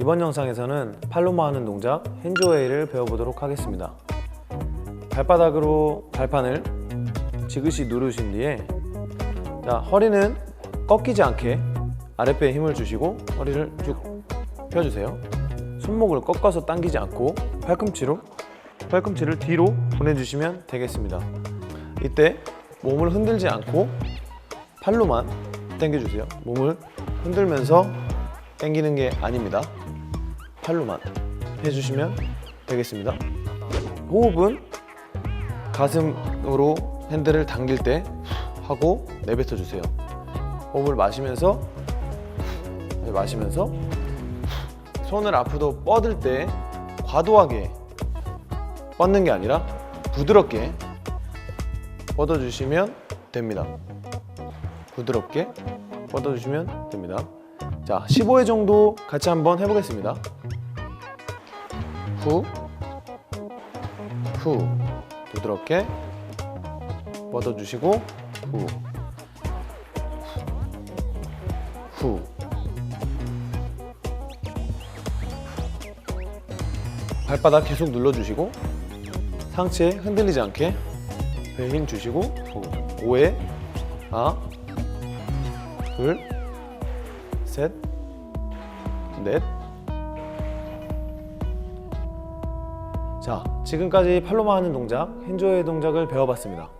이번 영상에서는 팔로마 하는 동작 핸즈웨이를 배워보도록 하겠습니다. 발바닥으로 발판을 지그시 누르신 뒤에 자, 허리는 꺾이지 않게 아랫배에 힘을 주시고 허리를 쭉 펴주세요. 손목을 꺾어서 당기지 않고 팔꿈치로 팔꿈치를 뒤로 보내주시면 되겠습니다. 이때 몸을 흔들지 않고 팔로만 당겨주세요. 몸을 흔들면서 당기는 게 아닙니다. 팔로만 해주시면 되겠습니다. 호흡은 가슴으로 핸들을 당길 때 하고 내뱉어 주세요. 호흡을 마시면서 네, 마시면서 손을 앞으로 뻗을 때 과도하게 뻗는 게 아니라 부드럽게 뻗어주시면 됩니다. 부드럽게 뻗어주시면 됩니다. 자, 15회 정도 같이 한번 해보겠습니다. 후, 후, 부드럽게 뻗어주시고 후, 후. 발바닥 계속 눌러주시고 상체 흔들리지 않게 배에 힘 주시고 후. 5회 하나 둘셋 넷. 자, 지금까지 팔로마 하는 동작, 핸즈웨이 동작을 배워봤습니다.